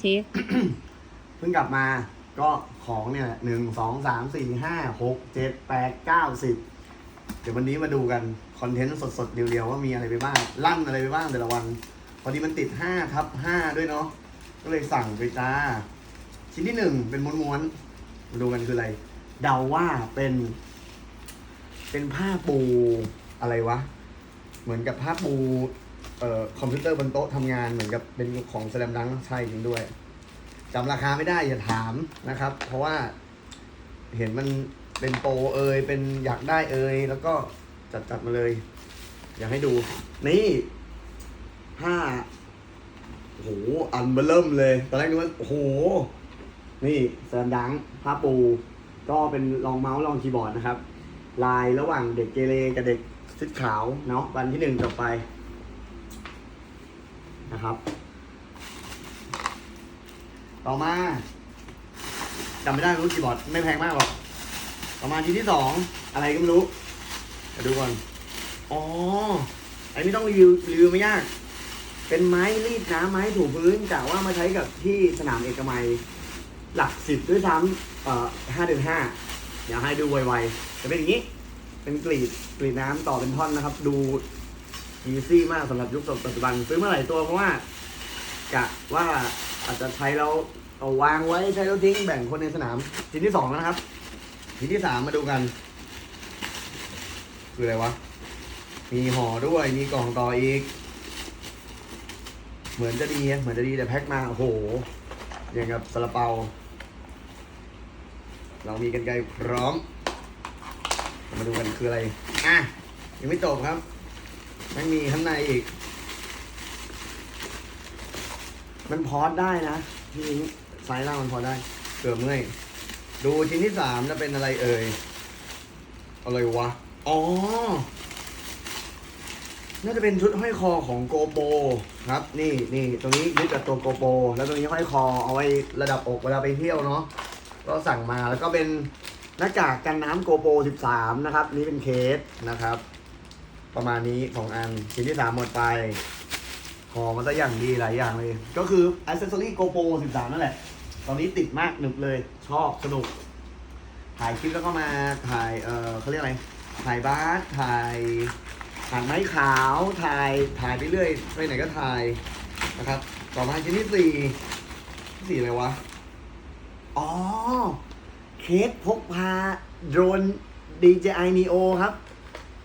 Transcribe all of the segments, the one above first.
เช็คเพิ่งกลับมาก็ของเนี่ยหนึ่งสองสามสี่ห้าหกเจ็ดแปดเก้าสิบเดี๋ยววันนี้มาดูกัน คอนเทนต์สดๆ เดียวๆ ว่ามีอะไรไปบ้าง ลั่นอะไรไปบ้างแต่ละวัน พอดีมันติดห้าทับห้าด้วยเนาะก็เลยสั่งไปจ้า ชิ้นที่หนึ่งเป็นม้วนๆมาดูกันคืออะไร เดาว่าเป็น เป็นผ้าปูอะไรวะ เหมือนกับผ้าปู เอ่อคอมพิวเตอร์บนโต๊ะทำงานเหมือนกับเป็นของแสลมดังใช่จริงด้วยจำราคาไม่ได้อย่าถามนะครับ เพราะว่าเห็นมันเป็นโปรเอยเป็นอยากได้เอยแล้วก็จัดจัดมาเลย อยากให้ดู นี่ผ้าโอ้โหอันเบอร์เริ่มเลย ตอนแรกนึกว่าโอ้โห นี่แซมดังผ้าปู ก็เป็นรองเมาส์รองคีย์บอร์ดนะครับ ลายระหว่างเด็กเกเรกับเด็กชุดขาวเนาะวันที่หนึ่งจบไป นะครับ ต่อมาจำไม่ได้รู้กี่บอร์ดไม่แพงมากหรอกต่อมาชิ้นที่สองอะไรก็ไม่รู้เดี๋ยวดูก่อนอ๋ออันนี้ต้องรีวิวรีวิวไม่ยาก เป็นไม้รีดน้ำไม้ถูพื้นกะว่ามาใช้กับที่สนามเอกมัยหลักสิบด้วยซ้ำเอ่อห้าเดือนห้าเดี๋ยวให้ดูไวๆจะเป็นอย่างนี้ เป็นกรีดกรีดน้ำต่อเป็นท่อนนะครับ ดู อีซี่มากสำหรับยุคปัจจุบันซื้อมาหลายตัวเพราะว่ากะว่าอาจจะใช้แล้วเอาวางไว้ใช้แล้วทิ้งแบ่งคนในสนามชิ้นที่สองแล้วนะครับชิ้นที่สามมาดูกัน คืออะไรวะ มีห่อด้วยมีกล่องต่ออีก เหมือนจะดีเหมือนจะดีแต่แพ็คมาโอ้โหอย่างกับซาลาเปา เรามีกันไกรพร้อม มาดูกันคืออะไร อะ ยังไม่จบครับ มันมีข้างในอีก มันพอดได้นะที่นี้ไซส์ล่างมันพอได้เกือบเมื่อย ดูชิ้นที่สามจะเป็นอะไรเอ่ย อะไรวะ อ๋อ น่าจะเป็นชุดห้อยคอของโกโปครับ นี่นี่ตรงนี้ยึดกับตัวโกโป แล้วตรงนี้ห้อยคอเอาไว้ระดับอกเวลาไปเที่ยวเนาะ ก็สั่งมาแล้วก็เป็นหน้ากากกันน้ำโกโป 13 นะครับ นี่เป็นเคสนะครับ ประมาณนี้สองอันชิ้นที่สามหมดไป ของมันจะอย่างดีหลายอย่างเลย ก็คืออ c เซ s ซอรี่โกโป13 นั่นแหละ ตอนนี้ติดมากหนึบเลย ชอบสนุก ถ่ายคลิปแล้วก็มาถ่าย เออเขาเรียกอะไร ถ่ายบาสถ่ายถ่ายไม้ขาว ถ่าย ถ่ายไปเรื่อย ไปไหนก็ถ่ายนะครับ ต่อมาชิ้นที่สี่สี่อะไรวะ อ๋อ เคสพกพาโดรน DJI Neo ครับ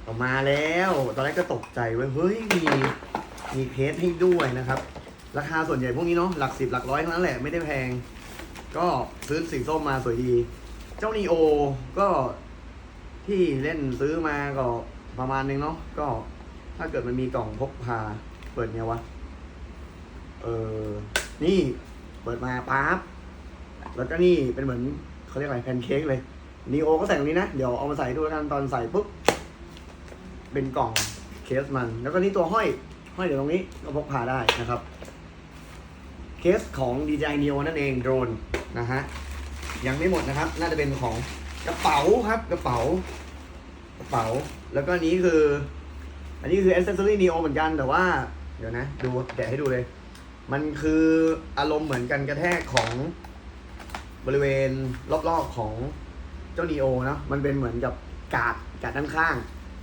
ออกมาแล้ว ตอนแรกก็ตกใจเว้ยเฮ้ยมีมีเคสให้ด้วยนะครับ ราคาส่วนใหญ่พวกนี้เนาะหลักสิบหลักร้อยเท่านั้นแหละไม่ได้แพง ก็ซื้อสีส้มมาสวยดี เจ้านีโอก็ที่เล่นซื้อมาก็ประมาณนึงเนาะก็ถ้าเกิดมันมีกล่องพกพาเปิดไงวะ เออ นี่เปิดมาปั๊บ แล้วก็นี่เป็นเหมือนเขาเรียกอะไรแพนเค้กเลยนีโอก็ใส่ตรงนี้นะ เดี๋ยวเอามาใส่ดูแล้วกันตอนใส่ปุ๊บ เป็นกล่องเคสมัน แล้วก็นี่ตัวห้อย ห้อยเดี๋ยวตรงนี้ก็พกพาได้นะครับ เคสของ DJI Neo นั่นเองโดรนนะฮะ ยังไม่หมดนะครับ น่าจะเป็นของกระเป๋าครับกระเป๋ากระเป๋า แล้วก็นนี้คือ อันนี้คือ accessory neo เหมือนกันแต่ว่า เดี๋ยวนะ ดูแกะให้ดูเลย มันคืออารมณ์เหมือนกันกระแทกของบริเวณรอบๆของเจ้า neo นะมันเป็นเหมือนกับกาดกาดด้านข้าง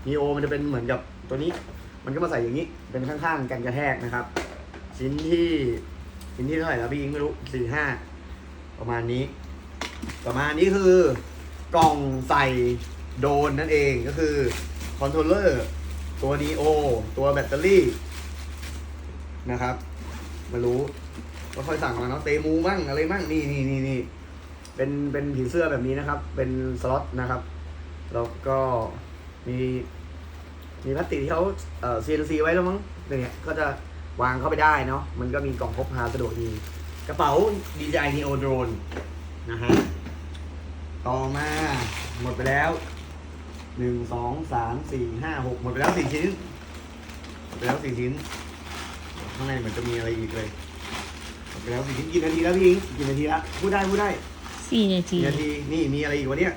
neo มันจะเป็นเหมือนกับตัวนี้ มันก็มาใส่อย่างนี้ เป็นข้างๆกันกระแทกนะครับ ชิ้นที่ชิ้นที่เท่าไหร่แล้วพี่ยิงไม่รู้สี่ห้าประมาณนี้ ประมาณนี้คือกล่องใส่โดนนั่นเองก็คือคอนโทรลเลอร์ตัวดีโอตัวแบตเตอรี่นะครับไมารู้ก็ค่อยสั่งมาเนาะเตมูบ้างอะไรบ้างนี่นี่นี่นี่เป็นเป็นผีเสื้อแบบนี้นะครับ เป็นสล็อตนะครับ แล้วก็ มีมีพลาสติกที่เขาเอ่อ CNC ไว้แล้วมั้งเนี่ยก็จะวางเข้าไปได้เนาะมันก็มีกล่องพกพาสะดวกดี กระเป๋า DJI Neo Drone นะฮะต่อมาหมดไปแล้วหนึ่งสองสามสี่ห้าหกหมดไปแล้วสี่ชิ้นหมดไปแล้วสี่ชิ้น ข้างในเหมือนจะมีอะไรอีกเลยหมดไปแล้วสี่ชิ้นกี่นาทีแล้วพี่อิงกี่นาทีแล้วพูดได้พูดได้สี่นาที กี่นาทีนี่มีอะไรอีกวะเนี่ย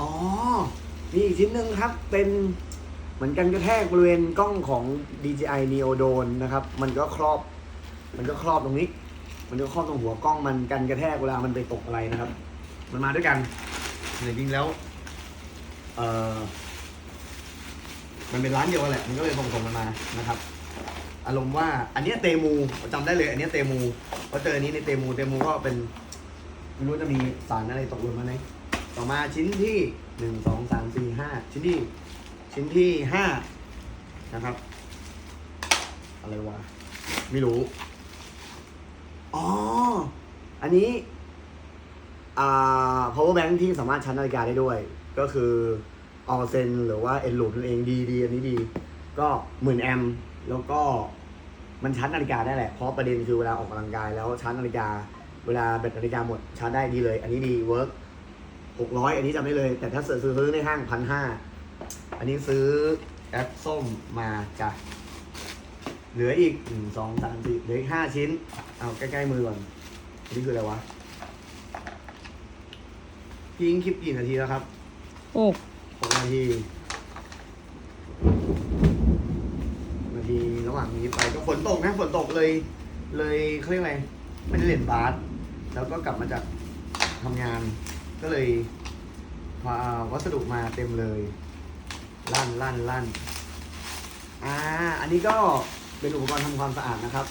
อ๋อ มีอีกชิ้นหนึ่งครับเป็นเหมือนกันกระแทกบริเวณกล้องของ DJI Neo Drone นะครับ มันก็ครอบ มันก็ครอบตรงนี้ มันจะครอบตรงหัวกล้องมันกันกระแทกเวลามันไปตกอะไรนะครับ มันมาด้วยกันแต่จริงๆแล้ว เออมันเป็นร้านเดียวกันแหละ มันก็เลยส่งๆกันมานะครับ อารมณ์ว่าอันนี้เตมูจำได้เลย อันนี้เตมูเพราะเจออันนี้ในเตมูเตมูก็เป็นไม่รู้จะมีสารอะไรตกหล่นมาไหม ต่อมาชิ้นที่หนึ่งสองสามสี่ห้าชิ้นที่ ชิ้นที่ห้านะครับ อะไรวะไม่รู้ อ๋อ อันนี้ อ่า power bank ที่สามารถชาร์จนาฬิกาได้ด้วย ก็คือออเซนหรือว่าเอ็นลูปนั่นเองดีดีอันนี้ดี ก็หมื่นแอมแล้วก็มันชาร์จนาฬิกาได้แหละ เพราะประเด็นคือเวลาออกกำลังกายแล้วชาร์จนาฬิกา เวลาแบตนาฬิกาหมดชาร์จได้ดีเลย อันนี้ดีเวิร์ก หกร้อยอันนี้จำไม่เลย แต่ถ้าซื้อซื้อในห้างพันห้าอันนี้ซื้อแอปส้มมาจ้ะเหลืออีกหนึ่งสองสามสี่เหลืออีกห้าชิ้น เอาใกล้ๆมือก่อนอันนี่คืออะไรวะพี่ยิงคลิปกี่นาทีแล้วครับโอ้หกนาทีนาทีระหว่างนี้ไปก็ฝนตกนะฝนตกเลย เลยเขาเรียกอะไรไม่ได้เล่นบาสแล้วก็กลับมาจากทำงาน ก็เลยพาวัสดุมาเต็มเลย ลั่นลั่นลั่นอ่าอันนี้ก็เป็นอุปกรณ์ทำความสะอาดนะครับ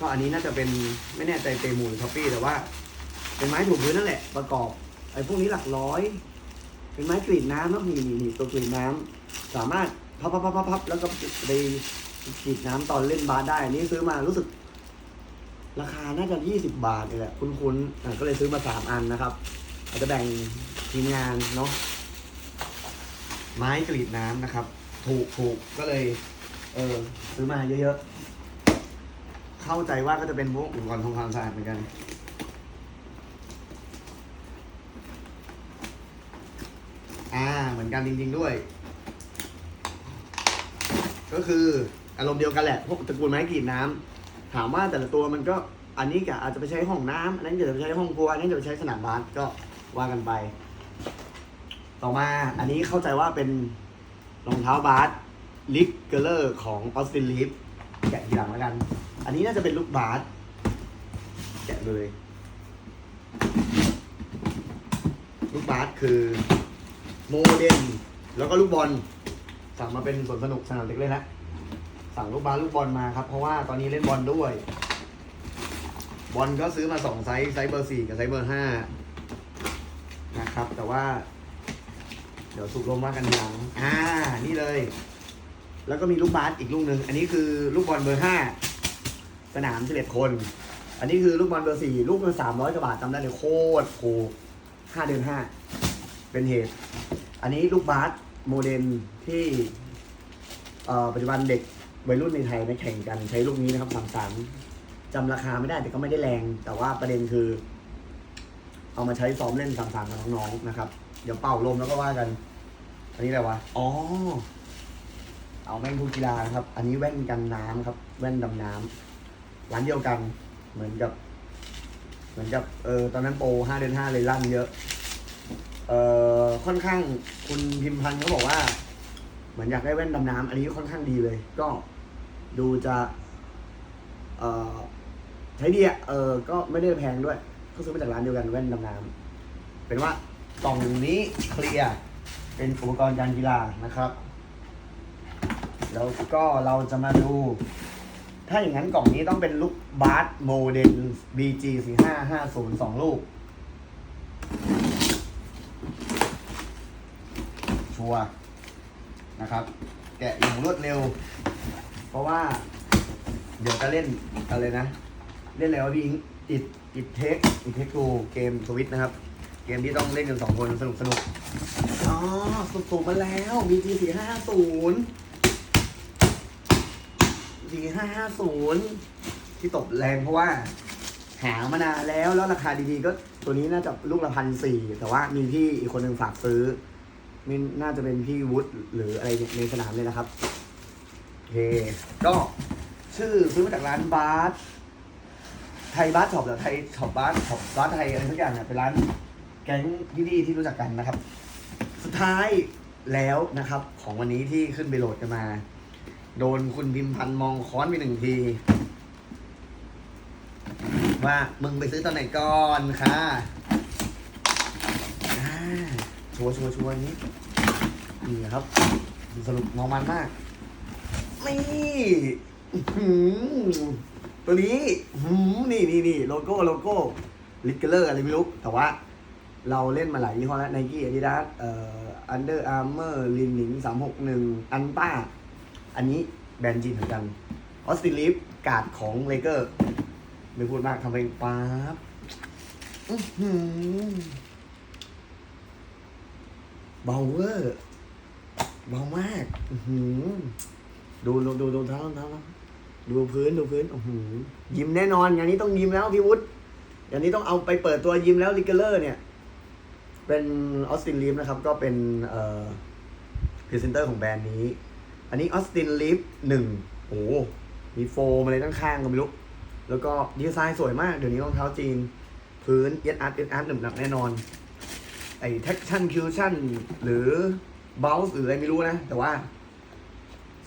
ก็อันนี้น่าจะเป็นไม่แน่ใจเตมูหรือท็อปปี้แต่ว่า เป็นไม้ถูพื้นนั่นแหละประกอบไอ้พวกนี้หลักร้อย เป็นไม้กรีดน้ำเนอะนี่นี่นี่ตัวกรีดน้ำสามารถพับพับพับพับแล้วก็ไปกรีดน้ำตอนเล่นบาสได้อันนี้ซื้อมารู้สึก ราคาน่าจะยี่สิบบาทนี่แหละ คุ้นๆก็เลยซื้อมาสามอันนะครับ อาจะแบ่งทีมงานเนาะไม้กรีดน้ำนะครับ ถูกถูกก็เลย เออซื้อมาเยอะๆ เข้าใจว่าก็จะเป็นพวกอุปกรณ์ทำความสะอาดเหมือนกัน อ่า เหมือนกันจริง ๆด้วย ก็คืออารมณ์เดียวกันแหละ พวกตระกูลไม้กรีดน้ำถามว่าแต่ละตัวมันก็อันนี้ก็อาจจะไปใช้ห้องน้ำอันนั้นจะไปใช้ห้องครัว อันนี้จะไปใช้สนามบาสก็ ว่ากันไป ต่อมาอันนี้เข้าใจว่าเป็นรองเท้าบาสลิกเกอร์เลอร์ของออสตินลีฟแกะทีหลังแล้วกัน อันนี้น่าจะเป็นลูกบาสแกะเลย ลูกบาสคือโมเดลแล้วก็ลูกบอลสั่งมาเป็นสวนสนุกสนามเด็กเล่นะสั่งลูกบาสลูกบอลมาครับ เพราะว่าตอนนี้เล่นบอลด้วย บอลก็ซื้อมาสองไซส์ไซส์เบอร์สี่กับไซส์เบอร์ห้า นะครับ แต่ว่า เดี๋ยวสุกลมว่ากันทีหลัง อ่า นี่เลย แล้วก็มีลูกบาสอีกลูกหนึ่ง อันนี้คือลูกบอลเบอร์ห้าสนามสิบเอ็ดคน อันนี้คือลูกบอลเบอร์สี่ลูกละสามร้อยกว่าบาทจำได้เลยโคตรถูกห้าเดือนห้าเป็นเหตุ อันนี้ลูกบาสโมเดลที่ปัจจุบันเด็กวัยรุ่นในไทยนะแข่งกันใช้ลูกนี้นะครับสามสามจำราคาไม่ได้แต่ก็ไม่ได้แรง แต่ว่าประเด็นคือ เอามาใช้ซ้อมเล่นสามสามกับน้องๆนะครับ เดี๋ยวเป่าลมแล้วก็ว่ากัน อันนี้อะไรวะ อ๋อ เอาแม่งพูกีฬานะครับ อันนี้แว่นกันน้ำครับ แว่นดำน้ำร้านเดียวกัน เหมือนกับ เหมือนกับเออตอนนั้นโปรห้าเดือนห้าเลยลั่นเยอะ เอ่อค่อนข้างคุณพิมพันธ์เขาบอกว่า เหมือนอยากได้แว่นดำน้ำอันนี้ค่อนข้างดีเลย ก็ดูจะ เอ่อใช้ดีอะเออก็ไม่ได้แพงด้วย ก็ซื้อมาจากร้านเดียวกันแว่นดำน้ำเป็นว่ากล่องนี้เคลียร์เป็นอุปกรณ์การกีฬานะครับ แล้วก็เราจะมาดู ถ้าอย่างนั้นกล่องนี้ต้องเป็นลูกบาสโมเดล BG 4 5 5 0 2 ลูก ชัวนะครับ แกะอย่างรวดเร็ว เพราะว่า เดี๋ยวจะเล่นอะไรนะ เล่นอะไรวะพี่อิง อิดอิดเทคอิดเทคทูเกมสวิตนะครับ เกมที่ต้องเล่นกันสองคนสนุกสนุกอ๋อสุดๆมาแล้ว BG 4 5 5 0 4 5 5 0ที่ตบแรงเพราะว่า หามานานแล้วแล้วราคาดีๆก็ตัวนี้น่าจะลูกละพันสี่แต่ว่ามีพี่อีกคนหนึ่งฝากซื้อมีน่าจะเป็นพี่วุฒิหรืออะไรในสนามเลยนะครับโอเคก็ชื่อซื้อมาจากร้านบาส ไทยบาสช็อปหรือไทยช็อปบาสช็อปบาสไทยอะไรทุกอย่างเนี่ยเป็นร้านแก๊งพี่ๆที่รู้จักกันนะครับ สุดท้ายแล้วนะครับ ของวันนี้ที่ขึ้นไปโหลดกันมา โดนคุณพิมพันธ์มองค้อนไปหนึ่งที ว่ามึงไปซื้อตอนไหนก่อนค่ะอ่าชัวร์ชัวร์ชัวร์นี้นี่ครับ สรุปมองมันมาก นี่ ตัวนี้หือนี่นี่นี่โลโก้โลโก้ลิกเกอร์อะไรไม่รู้ แต่ว่าเราเล่นมาหลายยี่ห้อแล้วไนกี้อาดิดาสเอ่ออันเดอร์อาร์เมอร์ลินหนิงสามหกหนึ่งอันต้า อันนี้แบรนด์จีนเหมือนกันออสติลิฟกาดของเลเกอร์ไม่พูดมากทำเพลงป๊าบเบาเวอร์เบามาก ดูดูดูดูเท้าเท้า ดูพื้นดูพื้นโอ้โหยิ้มแน่นอนอย่างนี้ต้องยิ้มแล้วพี่วุฒิอย่างนี้ต้องเอาไปเปิดตัวยิ้มแล้วลิเกเลอร์เนี่ย เป็นออสตินลีฟนะครับ ก็เป็นเอ่อพรีเซนเตอร์ของแบรนด์นี้ อันนี้ออสตินลีฟหนึ่งโอ้มีโฟมอะไรตั้งข้างก็ไม่รู้แล้วก็ดีไซน์สวยมากเดี๋ยวนี้รองเท้าจีน พื้นเอ็ดอาร์ตเอ็ดอาร์ตหนึบหนับแน่นอน ไอ้แท็กชั่นคิวชั่นหรือเบลส์หรืออะไรไม่รู้นะ แต่ว่า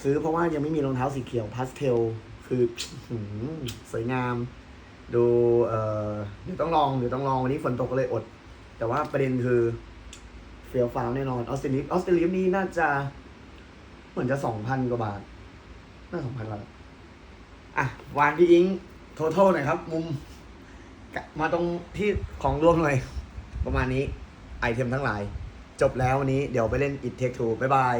ซื้อเพราะว่ายังไม่มีรองเท้าสีเขียวพาสเทล คือสวยงาม ดูเอ่อเดี๋ยวต้องลองเดี๋ยวต้องลองวันนี้ฝนตกก็เลยอด แต่ว่าประเด็นคือเฟียวฟ้าวแน่นอนออสเตรเลียออสเตรเลียนี่น่าจะ เหมือนจะสองพันกว่าบาท น่าสองพันบาทอะวานพี่อิงโททหน่อยครับ มุม มาตรงที่ของรวมหน่อย ประมาณนี้ไอเทมทั้งหลาย จบแล้ววันนี้เดี๋ยวไปเล่น It Take Two บ๊ายบาย